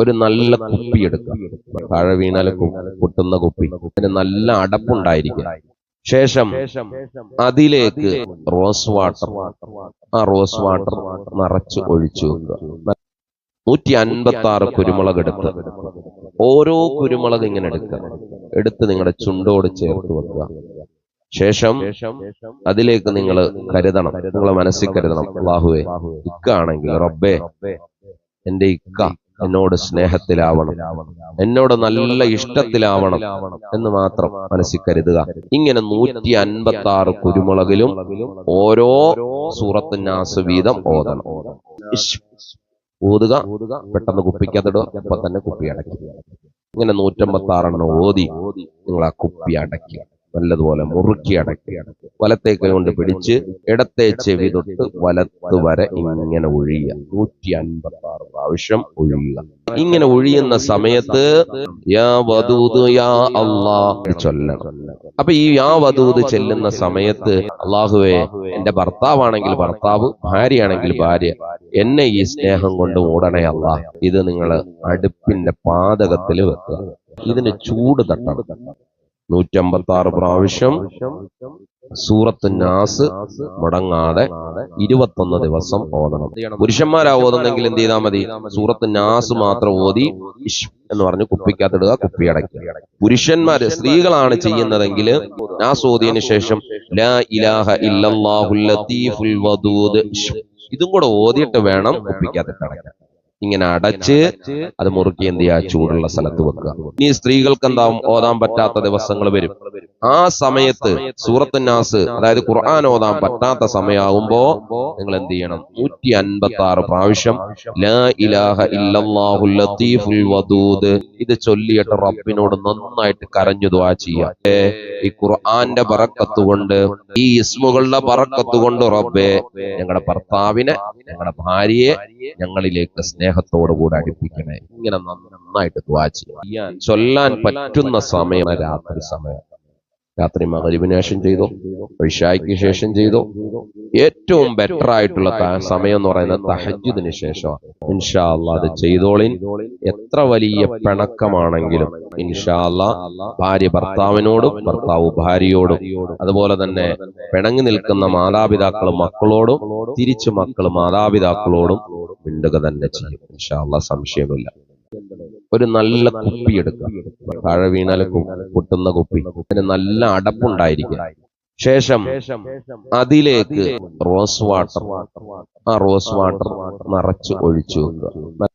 ഒരു നല്ല കുപ്പി എടുക്കുക. താഴെ വീണാൽ പൊട്ടുന്ന കുപ്പി. അതിന് നല്ല അടപ്പുണ്ടായിരിക്കും ശേഷം അതിലേക്ക് റോസ് വാട്ടർ ആ റോസ് വാട്ടർ നിറച്ച് ഒഴിച്ചു വെക്കുക. നൂറ്റി അൻപത്തി ആറ് കുരുമുളക് എടുത്ത് ഓരോ കുരുമുളക് ഇങ്ങനെ എടുക്കുക. എടുത്ത് നിങ്ങളുടെ ചുണ്ടോട് ചേർത്ത് വെക്കുക. ശേഷം അതിലേക്ക് നിങ്ങൾ കരുതണം. നിങ്ങളെ മനസ്സിൽ കരുതണം. ബാഹുവേ ഇക്കാണെങ്കിൽ റബ്ബേ എന്റെ ഇക്ക എന്നോട് സ്നേഹത്തിലാവണം. എന്നോട് നല്ല ഇഷ്ടത്തിലാവണം എന്ന് മാത്രം മനസ്സിൽ കരുതുക. ഇങ്ങനെ നൂറ്റി അൻപത്തി ആറ് കുരുമുളകിലും ഓരോ സൂറത്തിനാസ് വീതം ഓതണം. ഓതുക പെട്ടെന്ന് കുപ്പിക്കത്തിടുക അപ്പൊ തന്നെ കുപ്പി അടയ്ക്കുക. ഇങ്ങനെ നൂറ്റമ്പത്തി ആറെണ്ണം ഓതി നിങ്ങൾ ആ കുപ്പി അടയ്ക്കുക. നല്ലതുപോലെ മുറുക്കി അടക്കി വലത്തെ കൈ കൊണ്ട് പിടിച്ച് ഇടത്തെ ചെവി തൊട്ട് വലത്ത് വരെ ഇങ്ങനെ ഒഴിയുക നൂറ്റി അൻപത്തി ആറ് പ്രാവശ്യം ഒഴിയുക. ഇങ്ങനെ ഒഴിയുന്ന സമയത്ത് യാ യാ ചൊല്ലണം. അപ്പൊ ഈ യാ വധൂത് ചെല്ലുന്ന സമയത്ത് അള്ളാഹുവെ എന്റെ ഭർത്താവാണെങ്കിൽ ഭർത്താവ് ഭാര്യയാണെങ്കിൽ ഭാര്യ എന്നെ ഈ സ്നേഹം കൊണ്ട് മൂടണേ അല്ല ഇത് നിങ്ങൾ അടുപ്പിന്റെ പാതകത്തിൽ വെക്കുക. ഇതിന് ചൂട് തട്ടണം. നൂറ്റമ്പത്തി ആറ് പ്രാവശ്യം സൂറത്ത് നാസ് മുടങ്ങാതെ ഇരുപത്തൊന്ന് ദിവസം ഓതണം. പുരുഷന്മാരാ ഓതുന്നെങ്കിൽ എന്ത് ചെയ്താൽ മതി? സൂറത്ത് നാസ് മാത്രം ഓതി എന്ന് പറഞ്ഞ് കുപ്പി അടയ്ക്കുക. പുരുഷന്മാര് സ്ത്രീകളാണ് ചെയ്യുന്നതെങ്കിൽ നാസ് ഓതിയതിനു ശേഷം ലാ ഇലാഹ വദൂദ് ഇതും കൂടെ ഓതിയിട്ട് വേണം കുപ്പിക്കകത്തിട്ട് അടയ്ക്കാൻ. ഇങ്ങനെ അടച്ച് അത് മുറുക്കി എന്ത് ചെയ്യുക ചൂടുള്ള സ്ഥലത്ത് വെക്കുക. ഇനി സ്ത്രീകൾക്ക് എന്താവും? ഓതാൻ പറ്റാത്ത ദിവസങ്ങൾ വരും. ആ സമയത്ത് സൂറത്ത് നാസ് അതായത് ഖുർആൻ ഓതാൻ പറ്റാത്ത സമയമാകുമ്പോ നിങ്ങൾ എന്ത് ചെയ്യണം? നൂറ്റി അൻപത്തി ആറ് പ്രാവശ്യം വദൂദ് ഇത് ചൊല്ലിയിട്ട് റബ്ബിനോട് നന്നായിട്ട് കരഞ്ഞു ദുആ ചെയ്യാം. ഈ ഖുർആന്റെ ബറക്കത്ത് കൊണ്ട് ഈ ഇസ്മുകളുടെ ബറക്കത്ത് കൊണ്ട് റബ്ബേ ഞങ്ങളുടെ ഭർത്താവിനെ ഞങ്ങളുടെ ഭാര്യയെ ഞങ്ങളിലേക്ക് സ്നേഹത്തോടു കൂടെ അടുപ്പിക്കണേ. ഇങ്ങനെ നന്നായിട്ട് ദ്വാ ചെയ്യാം ചൊല്ലാൻ പറ്റുന്ന സമയം രാത്രി സമയം. രാത്രി മകരിവിന് ശേഷം ചെയ്തോ ഇഷായ്ക്ക് ശേഷം ചെയ്തോ. ഏറ്റവും ബെറ്റർ ആയിട്ടുള്ള സമയം എന്ന് പറയുന്നത് തഹജിദിന് ശേഷമാണ്. ഇൻഷാ അല്ല അത് ചെയ്തോളിൻ. എത്ര വലിയ പിണക്കമാണെങ്കിലും ഇൻഷാ അല്ല ഭാര്യ ഭർത്താവിനോടും ഭർത്താവ് ഭാര്യയോടും അതുപോലെ തന്നെ പിണങ്ങി നിൽക്കുന്ന മാതാപിതാക്കളും മക്കളോടും തിരിച്ചു മക്കൾ മാതാപിതാക്കളോടും മിണ്ടുക തന്നെ ചെയ്യും. ഇൻഷാ അല്ലാ സംശയമില്ല. ഒരു നല്ല കുപ്പി എടുക്കുക. താഴെ വീണാൽ പൊട്ടുന്ന കുപ്പി. അതിന് നല്ല അടപ്പുണ്ടായിരിക്കും ശേഷം അതിലേക്ക് റോസ് വാട്ടർ ആ റോസ് വാട്ടർ നിറച്ച് ഒഴിച്ചു വെക്കുക.